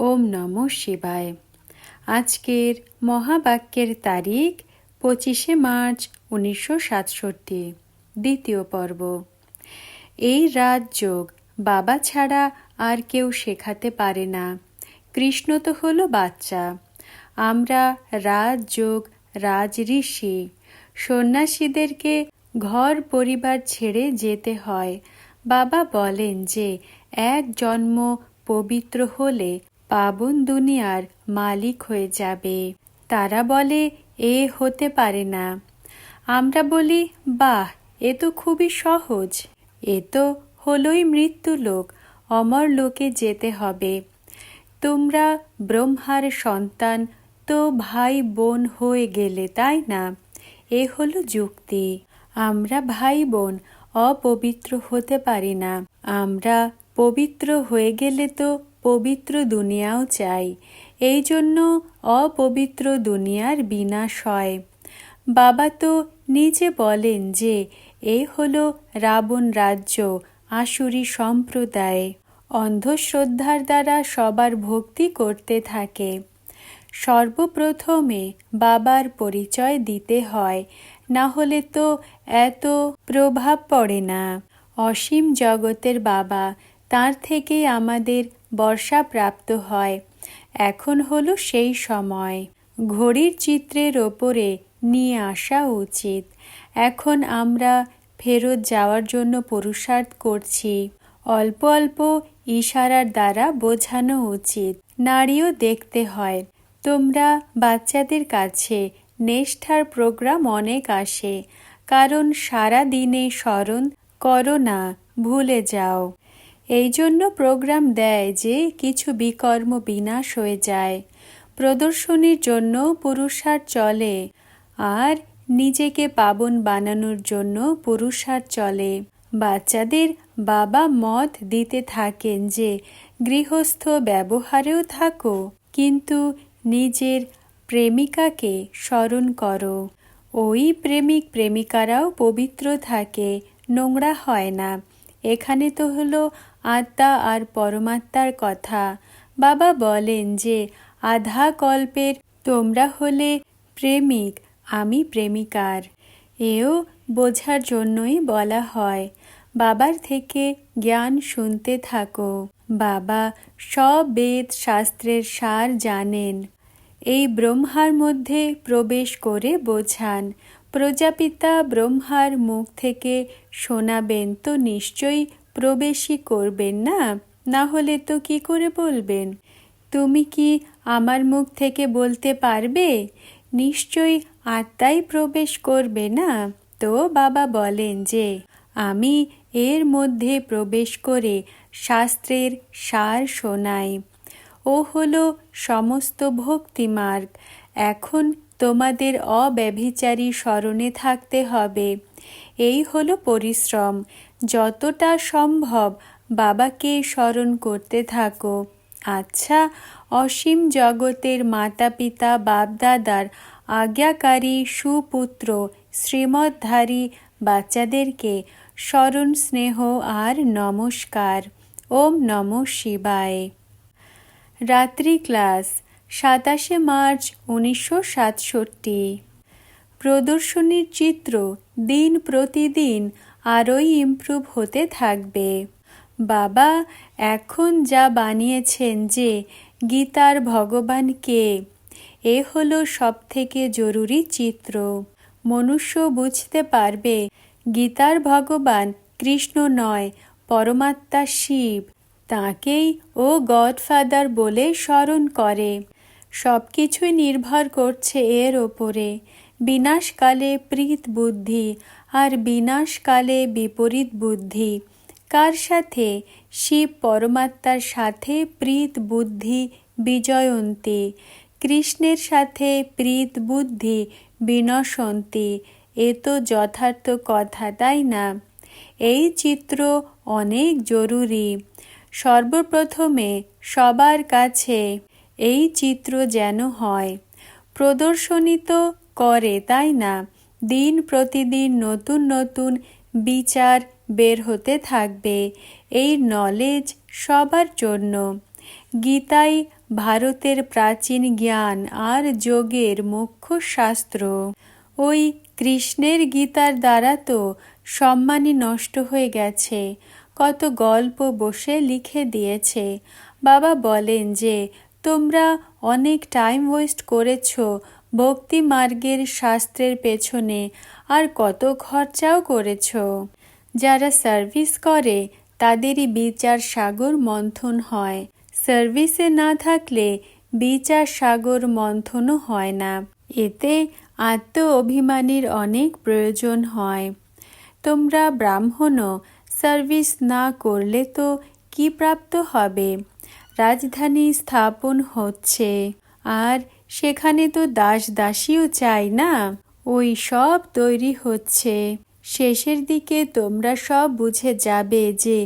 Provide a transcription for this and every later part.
ওম নম শিবায়। আজকের মহাবাক্যের তারিখ পঁচিশে মার্চ উনিশশো সাতষট্টি, দ্বিতীয় পর্ব। এই রাজযোগ বাবা ছাড়া আর কেউ শেখাতে পারে না। কৃষ্ণ তো হলো বাচ্চা। আমরা রাজযোগ রাজ ঋষি। সন্ন্যাসীদেরকে ঘর পরিবার ছেড়ে যেতে হয়। বাবা বলেন যে, এক জন্ম পবিত্র হলে পাবন দুনিয়ার মালিক হয়ে যাবে। তারা বলে, এ হতে পারে না। আমরা বলি, বাহ, এ তো খুবই সহজ। এ তো হলোই মৃত্যু লোক, অমর লোকে যেতে হবে। তোমরা ব্রহ্মার সন্তান, তো ভাই বোন হয়ে গেলে, তাই না? এ হলো যুক্তি। আমরা ভাই বোন, অপবিত্র হতে পারি না। আমরা পবিত্র হয়ে গেলে তো পবিত্র দুনিয়াও চাই। এই জন্য অপবিত্র দুনিয়ার বিনাশ হয়। বাবা তো নিজে বলেন যে, এ হলো রাবণ রাজ্য, আসুরি সম্প্রদায়। অন্ধশ্রদ্ধার দ্বারা সবার ভক্তি করতে থাকে। সর্বপ্রথমে বাবার পরিচয় দিতে হয়, না হলে তো এত প্রভাব পড়ে না। অসীম জগতের বাবা, তার থেকে আমাদের বর্ষা প্রাপ্ত হয়। এখন হলো সেই সময়। ঘড়ির চিত্রের ওপরে নিয়ে আসা উচিত। এখন আমরা ফেরত যাওয়ার জন্য পুরুষার্থ করছি। অল্প অল্প ইশারার দ্বারা বোঝানো উচিত। নারীও দেখতে হয়। তোমরা বাচ্চাদের কাছে নেষ্ঠার প্রোগ্রাম অনেক আসে। কারণ সারা দিনে স্মরণ করো না, ভুলে যাও। এই জন্য প্রোগ্রাম দেয় যে কিছু বিকর্ম বিনাশ হয়ে যায়। প্রদর্শনীর জন্য পুরুষার চলে, আর নিজেকে পাবন বানানোর জন্য পুরুষার চলে। বাচ্চাদের বাবা মত দিতে থাকেন যে গৃহস্থ ব্যবহারেও থাকো, কিন্তু নিজের প্রেমিকাকে স্মরণ করো। ওই প্রেমিক প্রেমিকারাও পবিত্র থাকে, নোংরা হয় না। এখানে তো হলো আত্মা আর পরমাত্মার কথা। বাবা বলেন যে, আধা কল্পের তোমরা হলে প্রেমিক, আমি প্রেমিকার। এও বোঝার জন্যই বলা হয়, বাবার থেকে জ্ঞান শুনতে থাকো। বাবা সব বেদ শাস্ত্রের সার জানেন। এই ব্রহ্মার মধ্যে প্রবেশ করে বোঝান, প্রজাপিতা ব্রহ্মার মুখ থেকে শোনাবেন তো নিশ্চয়ই প্রবেশই করবেন না না হলে তো কি করে বলবেন? তুমি কি আমার মুখ থেকে বলতে পারবে? নিশ্চয়ই আত্মাই প্রবেশ করবে না। তো বাবা বলেন যে, আমি এর মধ্যে প্রবেশ করে শাস্ত্রের সার শোনাই। ও হলো সমস্ত ভক্তিমার্গ। এখন তোমাদের অব্যভিচারী স্মরণে থাকতে হবে। এই হলো পরিশ্রম। যতটা সম্ভব বাবাকে স্মরণ করতে থাকো। আচ্ছা অসীম জগতের মাতা পিতা বাপদাদার, আজ্ঞাকারী, সুপুত্র শ্রীমদ্ধারী বাচ্চাদেরকে স্মরণ, স্নেহ আর নমস্কার। ওম নম শিবায়। রাত্রি ক্লাস। সাতাশে মার্চ উনিশশো সাতষট্টি। প্রদর্শনীর চিত্র দিন প্রতিদিন আরোই ইমপ্রুভ হতে থাকবে। বাবা এখন যা বানিয়েছেন যে গীতার ভগবান কে, এ হলো সবথেকে জরুরি চিত্র। মনুষ্য বুঝতে পারবে গীতার ভগবান কৃষ্ণ নয়, পরমাত্মা শিব, তাকেই ও গডফাদার বলে স্মরণ করে। সব কিছুই নির্ভর করছে এর ওপরে। বিনাশকালে প্রীত বুদ্ধি আর বিনাশকালে বিপরীত বুদ্ধি। কার সাথে? শিব পরমাত্মার সাথে প্রীত বুদ্ধি বিজয়ন্তী। কৃষ্ণের সাথে প্রীত বুদ্ধি বিনশন্তী। এ তো যথার্থ কথা, তাই না? এই চিত্র অনেক জরুরি। সর্বপ্রথমে সবার কাছে এই চিত্র যেন হয়। প্রদর্শনী তো করে, তাই না? দিন প্রতিদিন নতুন নতুন বিচার বের হতে থাকবে। এই নলেজ সবার জন্য। গীতাই ভারতের প্রাচীন জ্ঞান আর যোগের মুখ্য শাস্ত্র। ওই কৃষ্ণের গীতার দ্বারা তো সম্মানই নষ্ট হয়ে গেছে। কত গল্প বসে লিখে দিয়েছে। বাবা বলেন যে তোমরা অনেক টাইম ওয়েস্ট করেছ ভক্তি মার্গের শাস্ত্রের পেছনে, আর কত খরচাও করেছ। যারা সার্ভিস করে, তাদেরই বিচার সাগর মন্থন হয়। সার্ভিসে না থাকলে বিচার সাগর মন্থনও হয় না। এতে আত্ম অভিমানীর অনেক প্রয়োজন হয়। তোমরা ব্রাহ্মণও সার্ভিস না করলে তো কি প্রাপ্ত হবে? রাজধানী স্থাপন হচ্ছে। আর সেখানে তো দাস দাসীও চাই না। ওই সব তৈরি হচ্ছে। শেষের দিকে তোমরা সব বুঝে যাবে যে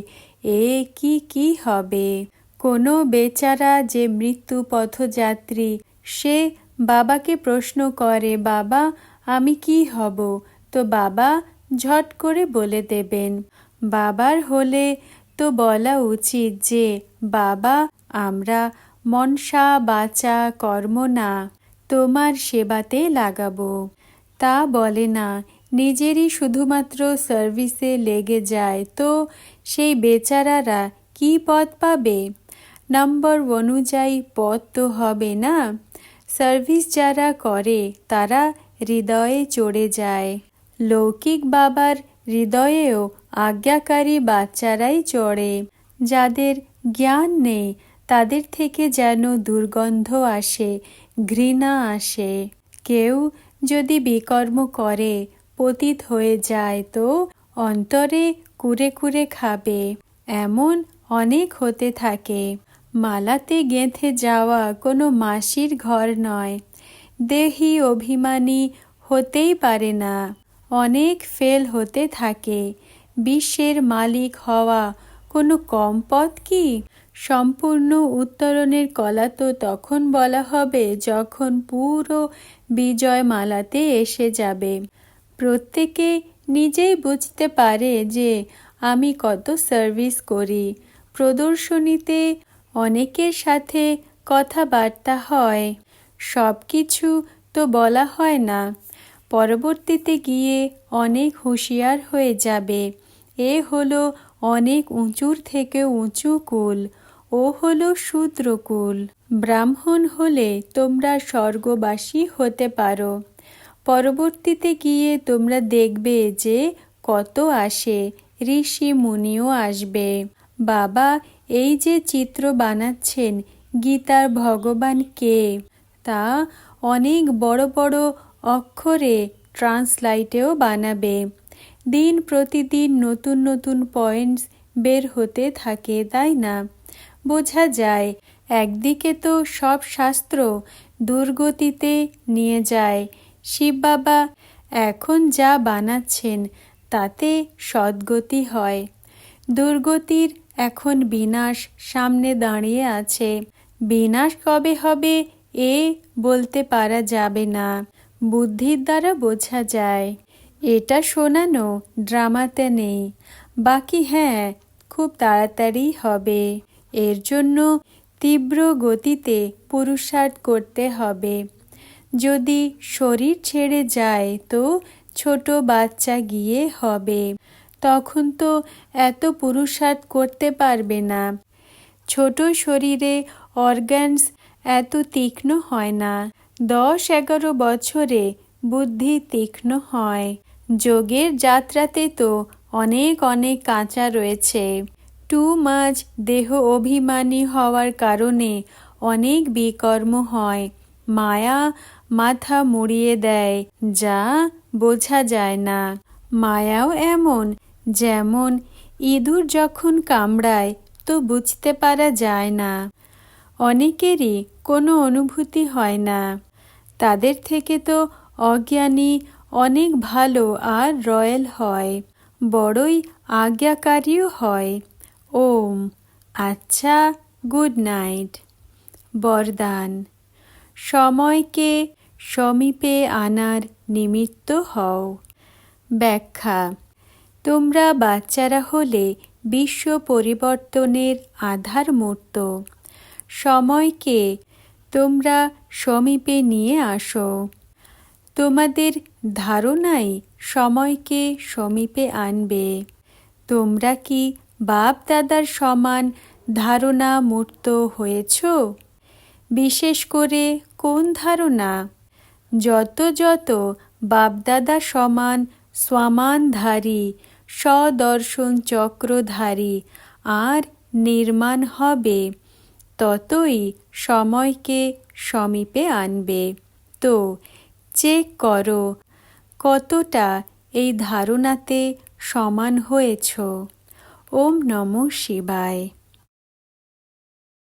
এ কি কি হবে। কোনো বেচারা যে মৃত্যু পথযাত্রী, সে বাবাকে প্রশ্ন করে, বাবা, আমি কি হব? তো বাবা ঝট করে বলে দেবেন, বাবার হলে তো বলা উচিত যে বাবা আমরা মনসা বাচা কর্ম না, তোমার সেবাতে লাগাবো। তা বলে না, নিজেরই শুধুমাত্র সার্ভিসে লেগে যায়। তো সেই বেচারারা কি পদ পাবে? নম্বর অনুযায়ী পদ তো হবে না। সার্ভিস যারা করে, তারা হৃদয়ে চড়ে যায়। লৌকিক বাবার হৃদয়েও আজ্ঞাকারী বাচ্চারাই চড়ে। যাদের জ্ঞান নেই তাদের থেকে যেন দুর্গন্ধ আসে, ঘৃণা আসে। কেউ যদি বিকর্ম করে, পতিত হয়ে যায় তো অন্তরে কুরে কুরে খাবে। এমন অনেক হতে থাকে। মালাতে গেঁথে যাওয়া কোনো মাসির ঘর নয়। দেহি অভিমানী হতেই পারে না। অনেক ফেল হতে থাকে। বিশ্বের মালিক হওয়া কোনো কম পথ কি? সম্পূর্ণ উত্তরণের কলা তো তখন বলা হবে যখন পুরো বিজয় মালাতে এসে যাবে। প্রত্যেকে নিজেই বুঝতে পারে যে আমি কত সার্ভিস করি। প্রদর্শনীতে অনেকের সাথে কথাবার্তা হয়। সব কিছু তো বলা হয় না। পরবর্তীতে গিয়ে অনেক হুঁশিয়ার হয়ে যাবে। এ হলো অনেক উঁচুর থেকে উঁচু কুল। ও হলো শূদ্রকুল। ব্রাহ্মণ হলে তোমরা স্বর্গবাসী হতে পারো। পরবর্তীতে গিয়ে তোমরা দেখবে যে কত আসে, ঋষি মুনিও আসবে। বাবা, এই যে চিত্র বানাচ্ছেন, গীতার ভগবান কে? তা অনেক বড় বড় অক্ষরে ট্রান্সলাইটেও বানাবে। দিন প্রতিদিন নতুন নতুন পয়েন্টস বের হতে থাকে, তাই না? বোঝা যায়। একদিকে তো সব শাস্ত্র দুর্গতিতে নিয়ে যায়। শিব বাবা এখন যা বানাচ্ছেন, তাতে সদ্গতি হয়। দুর্গতির এখন বিনাশ সামনে দাঁড়িয়ে আছে। বিনাশ কবে হবে এ বলতে পারা যাবে না। বুদ্ধির দ্বারা বোঝা যায়। এটা শোনানো ড্রামাতে নেই। বাকি হ্যাঁ খুব তাড়াতাড়ি হবে। এর জন্য তীব্র গতিতে পুরুষার্থ করতে হবে। যদি শরীর ছেড়ে যায় তো ছোট বাচ্চা গিয়ে হবে। তখন তো এত পুরুষার্থ করতে পারবে না। ছোট শরীরে অর্গ্যানস এত তীক্ষ্ণ হয় না। দশ এগারো বছরে বুদ্ধি তীক্ষ্ণ হয়। যোগের যাত্রাতে তো অনেক অনেক কাঁচা রয়েছে। টু মাছ দেহ অভিমানী হওয়ার কারণে অনেক বিকর্ম হয়। মায়া মাথা মুড়িয়ে দেয়, যা বোঝা যায় না। মায়াও এমন, যেমন ইঁদুর যখন কামড়ায়, তো বুঝতে পারা যায় না। অনেকেরই কোনো অনুভূতি হয় না। তাদের থেকে তো অজ্ঞানী অনেক ভালো আর রয়্যাল হয়, বড়ই আজ্ঞাকারীও হয়। ওম আচ্ছা গুড নাইট। বরদান, সময়কে সমীপে আনার নিমিত্ত হও। ব্যাখ্যা, তোমরা বাচ্চারা হলে বিশ্ব পরিবর্তনের আধার মূর্ত সময়কে তোমরা সমীপে নিয়ে আসো। তোমাদের ধারণাই সময়কে সমীপে আনবে। তোমরা কি বাপ দাদার সমান ধারণা মূর্ত হয়েছ? বিশেষ করে কোন ধারণা? যত যত বাপদাদা সমান স্বামানধারী সদর্শন চক্রধারী আর নির্মাণ হবে, ততই সময়কে সমীপে আনবে। তো চেক করো, কতটা এই ধারণাতে সমান হয়েছ? ওম নমঃ শিবায়।